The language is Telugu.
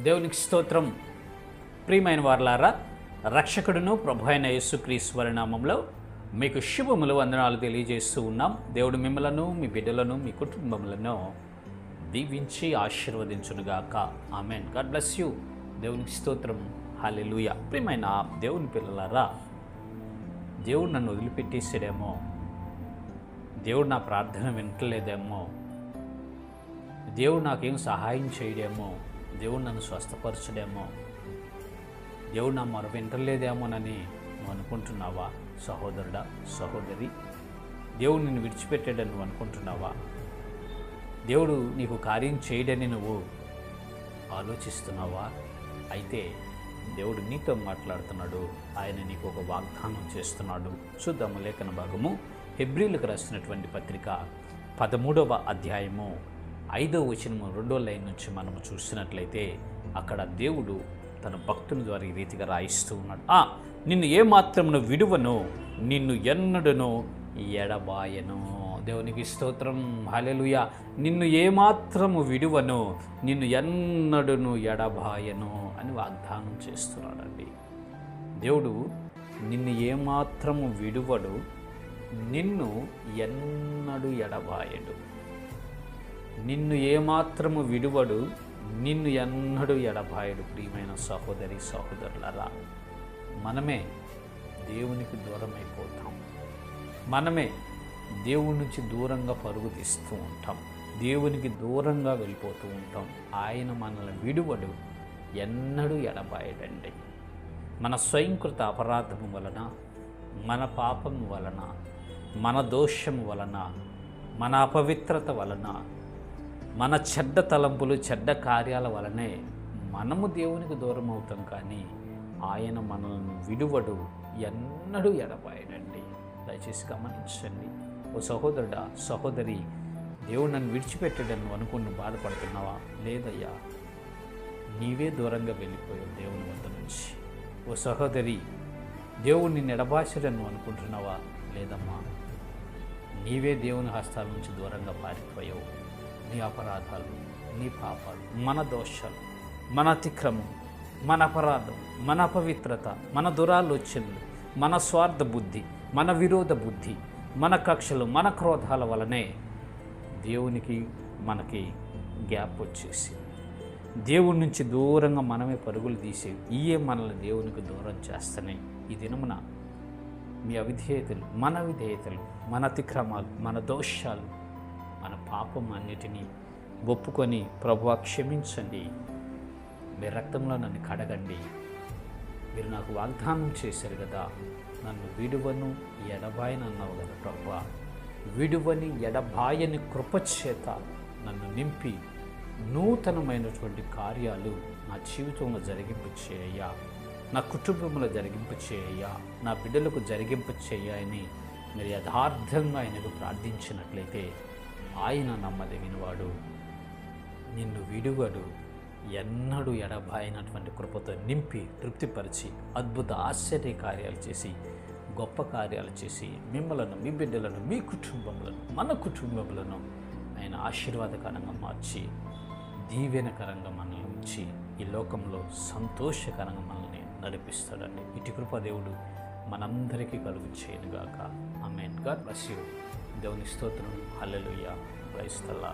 దేవునికి స్తోత్రం. ప్రియమైన వారలారా రక్షకుడును ప్రభు అయిన యేసుక్రీశ్వర నామంలో మీకు శుభములు వందనాలు తెలియజేస్తూ ఉన్నాం. దేవుడు మిమ్మలను మీ బిడ్డలను మీ కుటుంబములను దీవించి ఆశీర్వదించునుగాక. ఆమెన్. God bless you. దేవునికి స్తోత్రం. హాలెలూయ ప్రియమైన దేవుని పిల్లలారా దేవుడు నన్ను వదిలిపెట్టేసాడేమో. దేవుడు నా ప్రార్థన వింటలేదేమో దేవుడు నాకేం సహాయం చేయడేమో. దేవుడు నన్ను స్వస్థపరచడేమో. దేవుడు నా మరో వింటలేదేమోనని నువ్వు అనుకుంటున్నావా? సహోదరుడా సహోదరి దేవుడు నిన్ను విడిచిపెట్టాడని నువ్వు అనుకుంటున్నావా? దేవుడు నీకు కార్యం చేయడని నువ్వు ఆలోచిస్తున్నావా? అయితే దేవుడు నీతో మాట్లాడుతున్నాడు. ఆయన నీకు ఒక వాగ్దానం చేస్తున్నాడు. చూద్దాము లేఖన భాగము. హెబ్రిలకు రాసినటువంటి పత్రిక పదమూడవ అధ్యాయము. ఐదో వచనము రెండో లైన్ నుంచి మనము చూసినట్లయితే అక్కడ దేవుడు తన భక్తుని ద్వారా ఈ రీతిగా రాయిస్తూ ఉన్నాడు. నిన్ను ఏమాత్రమును విడువను నిన్ను ఎన్నడను ఎడబాయను. దేవునికి స్తోత్రం. హలెలుయ నిన్ను ఏమాత్రము విడువను నిన్ను ఎన్నడును ఎడబాయను అని వాగ్దానం చేస్తున్నాడండి. దేవుడు నిన్ను ఏమాత్రము విడువడు నిన్ను ఎన్నడు ఎడబాయడు. నిన్ను ఏమాత్రము విడువడు నిన్ను ఎన్నడూ ఎడబాయడు ప్రియమైన సహోదరి సహోదరులరా. మనమే దేవునికి దూరమైపోతాం. మనమే దేవుడి నుంచి దూరంగా పరుగు తీస్తూ ఉంటాం. దేవునికి దూరంగా వెళ్ళిపోతూ ఉంటాం. ఆయన మనల్ని విడువడు ఎన్నడూ ఎడబాయడండి. మన స్వయంకృత అపరాధము వలన మన పాపం వలన మన దోషం వలన మన అపవిత్రత వలన మన చెడ్డ తలంపులు చెడ్డ కార్యాల వలనే మనము దేవునికి దూరం అవుతాం కానీ ఆయన మనల్ని విడువడు ఎన్నడూ ఎడబాయడండి. దయచేసి గమనించండి. ఓ సహోదరుడా సహోదరి దేవుడు నన్ను విడిచిపెట్టాడని అనుకుని బాధపడుతున్నావా? లేదయ్యా. నీవే దూరంగా వెళ్ళిపోయావు దేవుని వద్ద నుంచి. ఓ సహోదరి దేవుణ్ణి నిన్ను అనుకుంటున్నావా? లేదమ్మా. నీవే దేవుని హస్తాల నుంచి దూరంగా పారిపోయావు. నీ అపరాధాలు నీ పాపాలు మన దోషాలు మన అతిక్రమం మన అపరాధం మన అపవిత్రత మన దురాలోచనలు మన స్వార్థ బుద్ధి మన విరోధ బుద్ధి మన కక్షలు మన క్రోధాల వలనే దేవునికి మనకి గ్యాప్ వచ్చేసి దేవుడి నుంచి దూరంగా మనమే పరుగులు తీసే ఇయే మనల్ని దేవునికి దూరం చేస్తున్నాయి ఈ దినమున మీ అవిధేయతలు మన విధేయతలు మన అతిక్రమాలు మన దోషాలు పాపం అన్నిటినీ ఒప్పుకొని ప్రభువా క్షమించండి. మీ రక్తంలో నన్ను కడగండి. మీరు నాకు వాగ్దానం చేశారు కదా నన్ను విడువను ఎడబాయని అన్నావు కదా ప్రభు విడువని ఎడబాయని కృపచేత నన్ను నింపి నూతనమైనటువంటి కార్యాలు నా జీవితంలో జరిగింపు చేయ్యా నా కుటుంబంలో జరిగింపు చేయ్యా నా బిడ్డలకు జరిగింపు చేయని మీరు యథార్థంగా ఆయనకు ప్రార్థించినట్లయితే ఆయన నమ్మదగినవాడు. నిన్ను విడువడు. ఎన్నడూ ఎడబాయినటువంటి కృపతో నింపి తృప్తిపరిచి అద్భుత ఆశ్చర్య కార్యాలు చేసి గొప్ప కార్యాలు చేసి మిమ్మలను మీ బిడ్డలను మీ కుటుంబములను మన కుటుంబములను ఆయన ఆశీర్వాదకరంగా మార్చి దీవెనకరంగా మనల్ని ఉంచి ఈ లోకంలో సంతోషకరంగా మనల్ని నడిపిస్తాడండి. ఇటు కృప దేవుడు మనందరికీ కలుగు చేయనుగాక. ఆమెన్. God bless you. దేవుని స్తోత్రం. అల్లెలుయ్య క్రైస్తల్లా